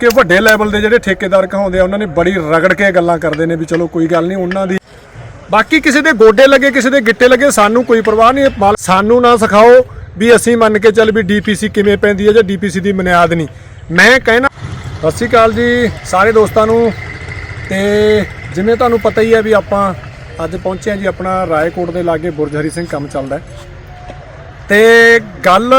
ਕਿ ਵੱਡੇ ਲੈਵਲ ਦੇ ਜਿਹੜੇ ਠੇਕੇਦਾਰ ਕਹਾਉਂਦੇ ਆ, ਉਹਨਾਂ ਨੇ ਬੜੀ ਰਗੜ ਕੇ ਗੱਲਾਂ ਕਰਦੇ ਨੇ ਵੀ ਚਲੋ ਕੋਈ ਗੱਲ ਨਹੀਂ, ਉਹਨਾਂ ਦੀ ਬਾਕੀ ਕਿਸੇ ਦੇ ਗੋਡੇ ਲੱਗੇ, ਕਿਸੇ ਦੇ ਗਿੱਟੇ ਲੱਗੇ, ਸਾਨੂੰ ਕੋਈ ਪਰਵਾਹ ਨਹੀਂ ਮਾਲ- ਸਾਨੂੰ ਨਾ ਸਿਖਾਓ ਵੀ ਅਸੀਂ ਮੰਨ ਕੇ ਚੱਲ ਵੀ ਡੀਪੀਸੀ ਕਿਵੇਂ ਪੈਂਦੀ ਹੈ ਜਾਂ ਡੀਪੀਸੀ ਦੀ ਬੁਨਿਆਦ ਨਹੀਂ। ਮੈਂ ਕਹਿਣਾ, ਸਤਿ ਸ਼੍ਰੀ ਅਕਾਲ ਜੀ ਸਾਰੇ ਦੋਸਤਾਂ ਨੂੰ, ਤੇ ਜਿਵੇਂ ਤੁਹਾਨੂੰ ਪਤਾ ਹੀ ਹੈ ਵੀ ਆਪਾਂ ਅੱਜ ਪਹੁੰਚੇ ਹਾਂ ਜੀ ਆਪਣਾ ਰਾਏਕੋਟ ਦੇ ਲਾਗੇ ਬੁਰਜ ਹਰੀ ਸਿੰਘ ਕੰਮ ਚੱਲਦਾ ਹੈ। ਤੇ ਗੱਲ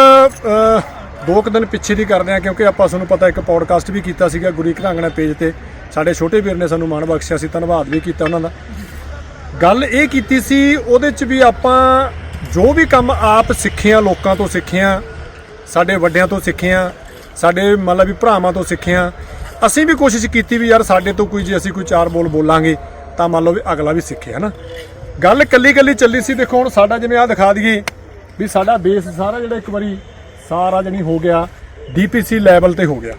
ਦੋ ਕੁ ਦਿਨ ਪਿੱਛੇ ਦੀ ਕਰਦੇ ਆ ਕਿਉਂਕਿ ਆਪਾਂ ਤੁਹਾਨੂੰ ਪਤਾ ਇੱਕ ਪੌਡਕਾਸਟ ਵੀ ਕੀਤਾ ਸੀਗਾ ਗੁਰੀ ਘਰਾਂਗਣਾ ਪੇਜ ਤੇ। ਸਾਡੇ ਛੋਟੇ ਵੀਰ ਨੇ ਸਾਨੂੰ ਮਾਣ ਬਖਸ਼ਿਆ ਸੀ, ਧੰਨਵਾਦ ਵੀ ਕੀਤਾ ਉਹਨਾਂ ਦਾ। ਗੱਲ ਇਹ ਕੀਤੀ ਸੀ, ਉਹਦੇ ਚ ਵੀ ਆਪਾਂ ਜੋ ਵੀ ਕੰਮ ਆਪ ਸਿੱਖਿਆ, ਲੋਕਾਂ ਤੋਂ ਸਿੱਖਿਆ, ਸਾਡੇ ਵੱਡਿਆਂ ਤੋਂ ਸਿੱਖਿਆ, ਸਾਡੇ ਮਤਲਬ ਵੀ ਭਰਾਵਾਂ ਤੋਂ ਸਿੱਖਿਆ, ਅਸੀਂ ਵੀ ਕੋਸ਼ਿਸ਼ ਕੀਤੀ ਵੀ ਯਾਰ ਸਾਡੇ ਤੋਂ ਕੋਈ ਜੇ ਅਸੀਂ ਕੋਈ ਚਾਰ ਬੋਲ ਬੋਲਾਂਗੇ, ਤਾਂ ਮੰਨ ਲਓ ਵੀ ਅਗਲਾ ਵੀ ਸਿੱਖੇ, ਹਨਾ? ਗੱਲ ਕੱਲੀ ਕੱਲੀ ਚੱਲੀ ਸੀ, ਦੇਖੋ ਹੁਣ ਸਾਡਾ ਜਿਵੇਂ ਆ ਦਿਖਾ ਦਈਏ ਵੀ ਸਾਡਾ ਬੇਸ ਸਾਰਾ ਜਿਹੜਾ ਇੱਕ ਵਾਰੀ ਸਾਰਾ ਜਣੀ ਹੋ ਗਿਆ, ਡੀਪੀਸੀ ਲੈਵਲ ਤੇ ਹੋ ਗਿਆ।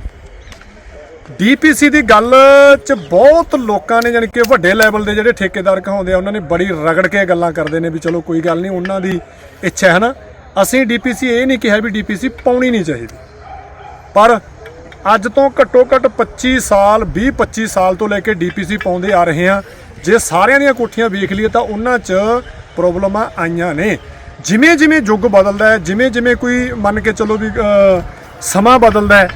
ਡੀਪੀਸੀ ਦੀ ਗੱਲ 'ਚ ਬਹੁਤ ਲੋਕਾਂ ਨੇ ਜਾਣੀ ਕਿ ਵੱਡੇ ਲੈਵਲ ਦੇ ਜਿਹੜੇ ਠੇਕੇਦਾਰ ਕਹਾਉਂਦੇ ਆ, ਉਹਨਾਂ ਨੇ ਬੜੀ ਰਗੜ ਕੇ ਗੱਲਾਂ ਕਰਦੇ ਨੇ ਵੀ ਚਲੋ ਕੋਈ ਗੱਲ ਨਹੀਂ, ਉਹਨਾਂ ਦੀ ਇੱਛਾ ਹੈ ਨਾ। ਅਸੀਂ ਡੀਪੀਸੀ ਇਹ ਨਹੀਂ ਕਿਹਾ ਵੀ ਡੀਪੀਸੀ ਪਾਉਣੀ ਨਹੀਂ ਚਾਹੀਦੀ। ਪਰ ਅੱਜ ਤੋਂ ਘੱਟੋ ਘੱਟ 25 ਸਾਲ 20 25 ਸਾਲ ਤੋਂ ਲੈ ਕੇ ਡੀਪੀਸੀ ਪਾਉਂਦੇ ਆ ਰਹੇ ਆ ਜੇ ਸਾਰਿਆਂ ਦੀਆਂ ਕੋਠੀਆਂ ਵੇਖ ਲਈਏ ਤਾਂ ਉਹਨਾਂ 'ਚ ਪ੍ਰੋਬਲਮਾਂ ਆਈਆਂ ਨੇ। ਜਿਵੇਂ ਜਿਵੇਂ ਯੁੱਗ ਬਦਲਦਾ ਹੈ, ਜਿਵੇਂ ਜਿਵੇਂ ਕੋਈ ਮੰਨ ਕੇ ਚੱਲੋ ਵੀ ਸਮਾਂ ਬਦਲਦਾ ਹੈ,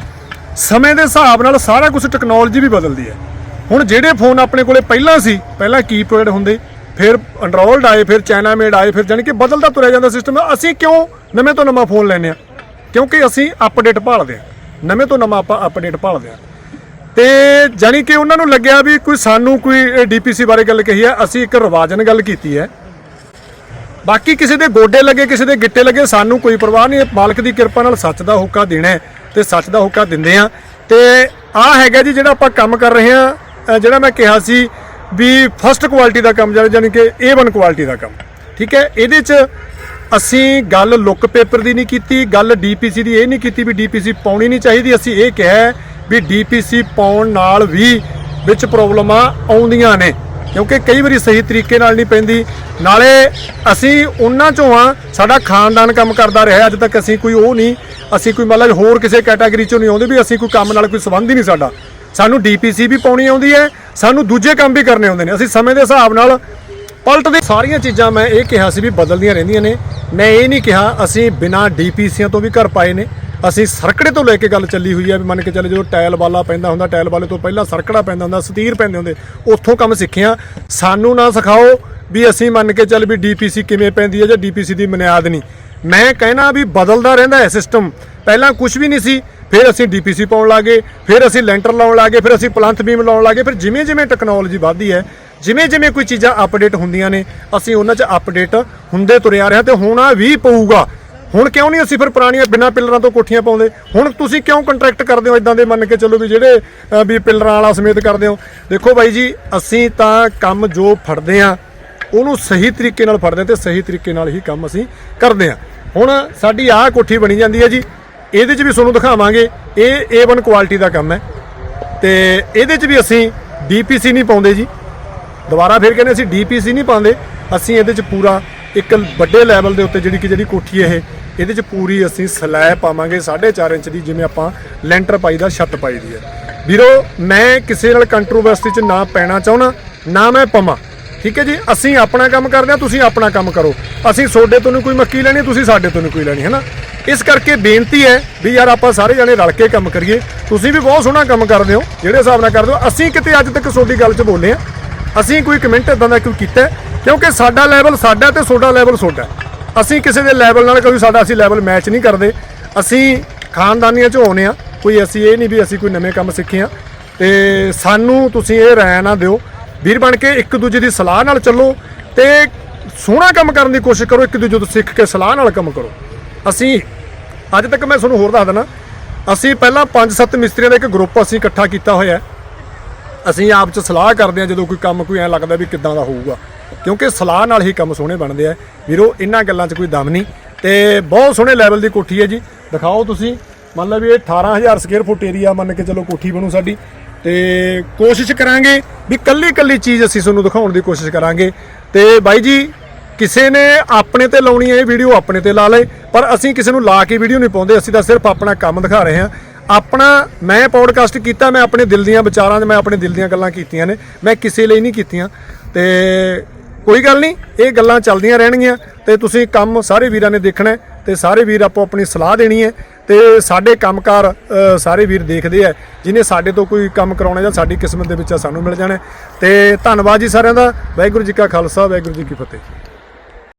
ਸਮੇਂ ਦੇ ਹਿਸਾਬ ਨਾਲ ਸਾਰਾ ਕੁਝ ਟੈਕਨੋਲੋਜੀ ਵੀ ਬਦਲਦੀ ਹੈ। ਹੁਣ ਜਿਹੜੇ ਫੋਨ ਆਪਣੇ ਕੋਲੇ ਪਹਿਲਾਂ ਸੀ, ਪਹਿਲਾਂ ਕੀਪੈਡ ਹੁੰਦੇ, ਫਿਰ ਐਂਡਰੋਇਡ ਆਏ, ਫਿਰ ਚਾਈਨਾ ਮੇਡ ਆਏ, ਫਿਰ ਜਾਣੀ ਕਿ ਬਦਲਦਾ ਤੁਰਿਆ ਜਾਂਦਾ ਸਿਸਟਮ ਅਸੀਂ ਕਿਉਂ ਨਵੇਂ ਤੋਂ ਨਵਾਂ ਫੋਨ ਲੈਨੇ ਆ ਕਿਉਂਕਿ ਅਸੀਂ ਅਪਡੇਟ ਭਾਲਦੇ ਆ ਨਵੇਂ ਤੋਂ ਨਵਾਂ ਆਪਾਂ ਅਪਡੇਟ ਭਾਲਦੇ ਆ ਤੇ ਜਾਣੀ ਕਿ ਉਹਨਾਂ ਨੂੰ ਲੱਗਿਆ ਵੀ ਕੋਈ ਸਾਨੂੰ ਕੋਈ ਡੀਪੀਸੀ ਬਾਰੇ ਗੱਲ ਕਹੀ ਹੈ, ਅਸੀਂ ਇੱਕ ਰਿਵਾਜਨ ਗੱਲ ਕੀਤੀ ਹੈ। ਬਾਕੀ ਕਿਸੇ ਦੇ ਗੋਡੇ ਲੱਗੇ, ਕਿਸੇ ਦੇ ਗਿੱਟੇ ਲੱਗੇ, ਸਾਨੂੰ ਕੋਈ ਪਰਵਾਹ ਨਹੀਂ। ਮਾਲਕ ਦੀ ਕਿਰਪਾ ਨਾਲ ਸੱਚ ਦਾ ਹੁੱਕਾ ਦੇਣਾ ਹੈ ਤੇ ਸੱਚ ਦਾ ਹੁੱਕਾ ਦਿੰਦੇ ਆ ਤੇ ਆ ਹੈਗਾ ਜੀ ਜਿਹੜਾ ਆਪਾਂ ਕੰਮ ਕਰ ਰਹੇ ਆ ਜਿਹੜਾ ਮੈਂ ਕਿਹਾ ਸੀ ਵੀ ਫਸਟ ਕੁਆਲਿਟੀ ਦਾ ਕੰਮ, ਜਿਹੜਾ ਜਾਨੀ ਕਿ A1 ਕੁਆਲਿਟੀ ਦਾ ਕੰਮ। ਠੀਕ ਹੈ, ਇਹਦੇ 'ਚ ਅਸੀਂ ਗੱਲ ਲੁੱਕ ਪੇਪਰ ਦੀ ਨਹੀਂ ਕੀਤੀ, ਗੱਲ ਡੀਪੀਸੀ ਦੀ ਇਹ ਨਹੀਂ ਕੀਤੀ ਵੀ ਡੀਪੀਸੀ ਪਾਉਣੀ ਨਹੀਂ ਚਾਹੀਦੀ। ਅਸੀਂ ਇਹ ਕਿਹਾ ਹੈ ਵੀ ਡੀਪੀਸੀ ਪਾਉਣ ਨਾਲ ਵੀ ਵਿੱਚ ਪ੍ਰੋਬਲਮਾਂ ਆਉਂਦੀਆਂ ਨੇ। ਕਿਉਂਕਿ ਕਈ ਵਾਰੀ ਸਹੀ ਤਰੀਕੇ ਨਾਲ ਨਹੀਂ ਪੈਂਦੀ। ਨਾਲੇ ਅਸੀਂ ਉਹਨਾਂ ਚੋਂ ਆ ਸਾਡਾ ਖਾਨਦਾਨ ਕੰਮ ਕਰਦਾ ਰਿਹਾ, ਅੱਜ ਤੱਕ ਅਸੀਂ ਕੋਈ ਉਹ ਨਹੀਂ, ਅਸੀਂ ਕੋਈ ਮਤਲਬ ਹੋਰ ਕਿਸੇ ਕੈਟਾਗਰੀ ਚੋਂ ਨਹੀਂ ਆਉਂਦੇ ਵੀ ਅਸੀਂ ਕੋਈ ਕੰਮ ਨਾਲ ਕੋਈ ਸੰਬੰਧ ਹੀ ਨਹੀਂ ਸਾਡਾ। ਸਾਨੂੰ ਡੀਪੀਸੀ ਵੀ ਪਾਉਣੀ ਆਉਂਦੀ ਹੈ, ਸਾਨੂੰ ਦੂਜੇ ਕੰਮ ਵੀ ਕਰਨੇ ਆਉਂਦੇ ਨੇ। ਅਸੀਂ ਸਮੇਂ ਦੇ ਹਿਸਾਬ ਨਾਲ ਪਲਟਦੇ ਸਾਰੀਆਂ ਚੀਜ਼ਾਂ ਮੈਂ ਇਹ ਕਿਹਾ ਸੀ ਵੀ ਬਦਲਦੀਆਂ ਰਹਿੰਦੀਆਂ ਨੇ। ਮੈਂ ਇਹ ਨਹੀਂ ਕਿਹਾ, ਅਸੀਂ ਬਿਨਾਂ ਡੀਪੀਸੀਆਂ ਤੋਂ ਵੀ ਘਰ ਪਾਏ ਨੇ। ਅਸੀਂ ਸਰਕੜੇ ਤੋਂ ਲੈ ਕੇ ਗੱਲ ਚੱਲੀ ਹੋਈ ਹੈ ਵੀ ਮੰਨ ਕੇ ਚੱਲੇ ਜਦੋਂ ਟਾਇਲ ਵਾਲਾ ਪੈਂਦਾ ਹੁੰਦਾ, ਟਾਇਲ ਵਾਲੇ ਤੋਂ ਪਹਿਲਾਂ ਸਰਕੜਾ ਪੈਂਦਾ ਹੁੰਦਾ, ਸਤੀਰ ਪੈਂਦੇ ਹੁੰਦੇ, ਉੱਥੋਂ ਕੰਮ ਸਿੱਖਿਆ। ਸਾਨੂੰ ਨਾ ਸਿਖਾਓ ਵੀ ਅਸੀਂ ਮੰਨ ਕੇ ਚੱਲ ਵੀ ਡੀਪੀਸੀ ਕਿਵੇਂ ਪੈਂਦੀ ਹੈ ਜਾਂ ਡੀਪੀਸੀ ਦੀ ਬੁਨਿਆਦ ਨਹੀਂ। ਮੈਂ ਕਹਿਣਾ ਵੀ ਬਦਲਦਾ ਰਹਿੰਦਾ ਹੈ ਸਿਸਟਮ ਪਹਿਲਾਂ ਕੁਝ ਵੀ ਨਹੀਂ ਸੀ, ਫਿਰ ਅਸੀਂ ਡੀਪੀਸੀ ਪਾਉਣ ਲੱਗੇ, ਫਿਰ ਅਸੀਂ ਲੈਂਟਰ ਲਾਉਣ ਲੱਗੇ, ਫਿਰ ਅਸੀਂ ਪਲੰਥ ਬੀਮ ਲਾਉਣ ਲੱਗੇ, ਫਿਰ ਜਿਵੇਂ ਜਿਵੇਂ ਟੈਕਨੋਲੋਜੀ ਵੱਧਦੀ ਹੈ ਜਿਵੇਂ ਜਿਵੇਂ ਕੋਈ ਚੀਜ਼ਾਂ ਅਪਡੇਟ ਹੁੰਦੀਆਂ ਨੇ, ਅਸੀਂ ਉਹਨਾਂ 'ਚ ਅਪਡੇਟ ਹੁੰਦੇ ਤੁਰਿਆ ਰਿਹਾ ਤੇ ਹੋਣਾ ਵੀ ਪਊਗਾ। ਹੁਣ ਕਿਉਂ ਨਹੀਂ ਅਸੀਂ ਫਿਰ ਪੁਰਾਣੀਆਂ ਬਿਨਾਂ ਪਿੱਲਰਾਂ ਤੋਂ ਕੋਠੀਆਂ ਪਾਉਂਦੇ? ਹੁਣ ਤੁਸੀਂ ਕਿਉਂ ਕੰਟਰੈਕਟ ਕਰਦੇ ਹੋ ਇਦਾਂ ਦੇ ਮੰਨ ਕੇ ਚੱਲੋ ਵੀ ਜਿਹੜੇ ਵੀ ਪਿੱਲਰਾਂ ਵਾਲਾ ਸਮੇਤ ਕਰਦੇ ਹੋ? ਦੇਖੋ ਬਾਈ ਜੀ, ਅਸੀਂ ਤਾਂ ਕੰਮ ਜੋ ਫੜਦੇ ਆ ਉਹਨੂੰ ਸਹੀ ਤਰੀਕੇ ਨਾਲ ਫੜਦੇ ਹਾਂ ਤੇ ਸਹੀ ਤਰੀਕੇ ਨਾਲ ਹੀ ਕੰਮ ਅਸੀਂ ਕਰਦੇ ਆ ਹੁਣ ਸਾਡੀ ਆਹ ਕੋਠੀ ਬਣੀ ਜਾਂਦੀ ਹੈ ਜੀ, ਇਹਦੇ 'ਚ ਵੀ ਤੁਹਾਨੂੰ ਦਿਖਾਵਾਂਗੇ, ਇਹ A1 ਕੁਆਲਿਟੀ ਦਾ ਕੰਮ ਹੈ। ਤੇ ਇਹਦੇ 'ਚ ਵੀ ਅਸੀਂ DPC ਨਹੀਂ ਪਾਉਂਦੇ ਜੀ। ਦੁਬਾਰਾ ਫਿਰ ਕਹਿੰਦੇ ਅਸੀਂ ਡੀਪੀਸੀ ਨਹੀਂ ਪਾਉਂਦੇ, ਅਸੀਂ ਇਹਦੇ 'ਚ ਪੂਰਾ ਇੱਕ ਵੱਡੇ ਲੈਵਲ ਦੇ ਉੱਤੇ ਜਿਹੜੀ ਕਿ ਜਿਹੜੀ ਕੋਠੀ ਇਹ, ਇਹਦੇ 'ਚ ਪੂਰੀ ਅਸੀਂ ਸਲੈਬ ਪਾਵਾਂਗੇ 4.5 ਇੰਚ ਦੀ ਜਿਵੇਂ ਆਪਾਂ ਲੈਂਟਰ ਪਾਈ ਦਾ, ਛੱਤ ਪਾਈ ਦੀ ਹੈ। ਵੀਰੋ, ਮੈਂ ਕਿਸੇ ਨਾਲ ਕੰਟਰੋਵਰਸੀ 'ਚ ਨਾ ਪੈਣਾ ਚਾਹੁੰਦਾ, ਨਾ ਮੈਂ ਪਵਾਂ। ਠੀਕ ਹੈ ਜੀ? ਅਸੀਂ ਆਪਣਾ ਕੰਮ ਕਰਦੇ ਹਾਂ, ਤੁਸੀਂ ਆਪਣਾ ਕੰਮ ਕਰੋ। ਅਸੀਂ ਤੁਹਾਡੇ ਤੋਂ ਨਹੀਂ ਕੋਈ ਮੱਕੀ ਲੈਣੀ, ਤੁਸੀਂ ਸਾਡੇ ਤੋਂ ਨਹੀਂ ਕੋਈ ਲੈਣੀ ਹੈ ਨਾ ਇਸ ਕਰਕੇ ਬੇਨਤੀ ਹੈ ਵੀ ਯਾਰ ਆਪਾਂ ਸਾਰੇ ਜਣੇ ਰਲ ਕੇ ਕੰਮ ਕਰੀਏ। ਤੁਸੀਂ ਵੀ ਬਹੁਤ ਸੋਹਣਾ ਕੰਮ ਕਰਦੇ ਹੋ, ਜਿਹੜੇ ਹਿਸਾਬ ਨਾਲ ਕਰਦੇ ਹੋ। ਅਸੀਂ ਕਿਤੇ ਅੱਜ ਤੱਕ ਤੁਹਾਡੀ ਗੱਲ 'ਚ ਬੋਲੇ ਆ ਅਸੀਂ ਕੋਈ ਕਮੈਂਟ ਇਦਾਂ ਦਾ ਕੋਈ ਕੀਤਾ ਕਿਉਂਕਿ ਸਾਡਾ ਲੈਵਲ ਸਾਡਾ ਤੇ ਤੁਹਾਡਾ ਲੈਵਲ ਤੁਹਾਡਾ ਅਸੀਂ ਕਿਸੇ ਦੇ ਲੈਵਲ ਨਾਲ ਕੋਈ ਸਾਡਾ ਅਸੀਂ ਲੈਵਲ ਮੈਚ ਨਹੀਂ ਕਰਦੇ। ਅਸੀਂ ਖਾਨਦਾਨੀਆਂ ਚੋਂ ਆਉਨੇ ਆ ਕੋਈ ਅਸੀਂ ਇਹ ਨਹੀਂ ਵੀ ਅਸੀਂ ਕੋਈ ਨਵੇਂ ਕੰਮ ਸਿੱਖੇ ਆ ਤੇ ਸਾਨੂੰ ਤੁਸੀਂ ਇਹ ਰਾਇ ਨਾ ਦਿਓ। ਵੀਰ ਬਣ ਕੇ ਇੱਕ ਦੂਜੇ ਦੀ ਸਲਾਹ ਨਾਲ ਚੱਲੋ ਤੇ ਸੋਹਣਾ ਕੰਮ ਕਰਨ ਦੀ ਕੋਸ਼ਿਸ਼ ਕਰੋ। ਇੱਕ ਦੂਜੇ ਤੋਂ ਸਿੱਖ ਕੇ ਸਲਾਹ ਨਾਲ ਕੰਮ ਕਰੋ। ਅਸੀਂ ਅੱਜ ਤੱਕ ਮੈਂ ਤੁਹਾਨੂੰ ਹੋਰ ਦੱਸ ਦਿੰਦਾ। ਅਸੀਂ ਪਹਿਲਾਂ 5-7 ਮਿਸਤਰੀਆਂ ਦਾ ਇੱਕ ਗਰੁੱਪ ਅਸੀਂ ਇਕੱਠਾ ਕੀਤਾ ਹੋਇਆ ਅਸੀਂ ਆਪ ਚ ਸਲਾਹ ਕਰਦੇ ਆ ਜਦੋਂ ਕੋਈ ਕੰਮ ਕੋਈ ਐ ਲੱਗਦਾ ਵੀ ਕਿੱਦਾਂ ਦਾ ਹੋਊਗਾ। ਕਿਉਂਕਿ ਸਲਾਹ ਨਾਲ ਹੀ ਕੰਮ ਸੋਹਣੇ ਬਣਦੇ ਆ। ਵੀਰੋ ਇਹਨਾਂ ਗੱਲਾਂ 'ਚ ਕੋਈ ਦਮ ਨਹੀਂ। ਤੇ ਬਹੁਤ ਸੋਹਣੇ ਲੈਵਲ ਦੀ ਕੋਠੀ ਹੈ ਜੀ। ਦਿਖਾਓ ਤੁਸੀਂ। ਮੰਨ ਲਓ ਵੀ ਇਹ 18000 ਸਕੁਅਰ ਫੁੱਟ ਏਰੀਆ ਮੰਨ ਕੇ ਚਲੋ ਕੋਠੀ ਬਣੂ ਸਾਡੀ। ਤੇ ਕੋਸ਼ਿਸ਼ ਕਰਾਂਗੇ ਵੀ ਕੱਲੀ ਕੱਲੀ ਚੀਜ਼ ਅਸੀਂ ਤੁਹਾਨੂੰ ਦਿਖਾਉਣ ਦੀ ਕੋਸ਼ਿਸ਼ ਕਰਾਂਗੇ। ਤੇ ਬਾਈ ਜੀ, ਕਿਸੇ ਨੇ ਆਪਣੇ ਤੇ ਲਾਉਣੀ ਹੈ ਇਹ ਵੀਡੀਓ ਆਪਣੇ ਤੇ ਲਾ ਲਏ। ਪਰ ਅਸੀਂ ਕਿਸੇ ਨੂੰ ਲਾ ਕੇ ਵੀਡੀਓ ਨਹੀਂ ਪਾਉਂਦੇ। ਅਸੀਂ ਤਾਂ ਸਿਰਫ ਆਪਣਾ ਕੰਮ ਦਿਖਾ ਰਹੇ ਹਾਂ। ਆਪਣਾ ਮੈਂ ਪੌਡਕਾਸਟ ਕੀਤਾ, ਮੈਂ ਆਪਣੇ ਦਿਲ ਦੀਆਂ ਵਿਚਾਰਾਂ 'ਚ ਮੈਂ ਆਪਣੇ ਦਿਲ ਦੀਆਂ ਗੱਲਾਂ ਕੀਤੀਆਂ ਨੇ। ਮੈਂ ਕਿਸੇ ਲਈ ਨਹੀਂ ਕੀਤੀਆਂ। ਤੇ ਕੋਈ ਗੱਲ ਨਹੀਂ ਇਹ ਗੱਲਾਂ ਚੱਲਦੀਆਂ ਰਹਿਣਗੀਆਂ ਤੇ ਤੁਸੀਂ ਕੰਮ ਸਾਰੇ ਵੀਰਾਂ ਨੇ ਦੇਖਣਾ ਹੈ ਤੇ ਸਾਰੇ ਵੀਰ ਆਪੋ ਆਪਣੀ ਸਲਾਹ ਦੇਣੀ ਹੈ ਤੇ ਸਾਡੇ ਕੰਮਕਾਰ ਅ, ਸਾਰੇ ਵੀਰ ਦੇਖਦੇ ਆ ਜਿਹਨੇ ਸਾਡੇ ਤੋਂ ਕੋਈ ਕੰਮ ਕਰਾਉਣਾ ਜਾਂ ਸਾਡੀ ਕਿਸਮਤ ਦੇ ਵਿੱਚ ਆ ਸਾਨੂੰ ਮਿਲ ਜਾਣਾ ਹੈ। ਤੇ ਧੰਨਵਾਦ ਜੀ ਸਾਰਿਆਂ ਦਾ ਵਾਹਿਗੁਰੂ ਜੀ ਕਾ ਖਾਲਸਾ ਵਾਹਿਗੁਰੂ ਜੀ ਕੀ ਫਤਿਹ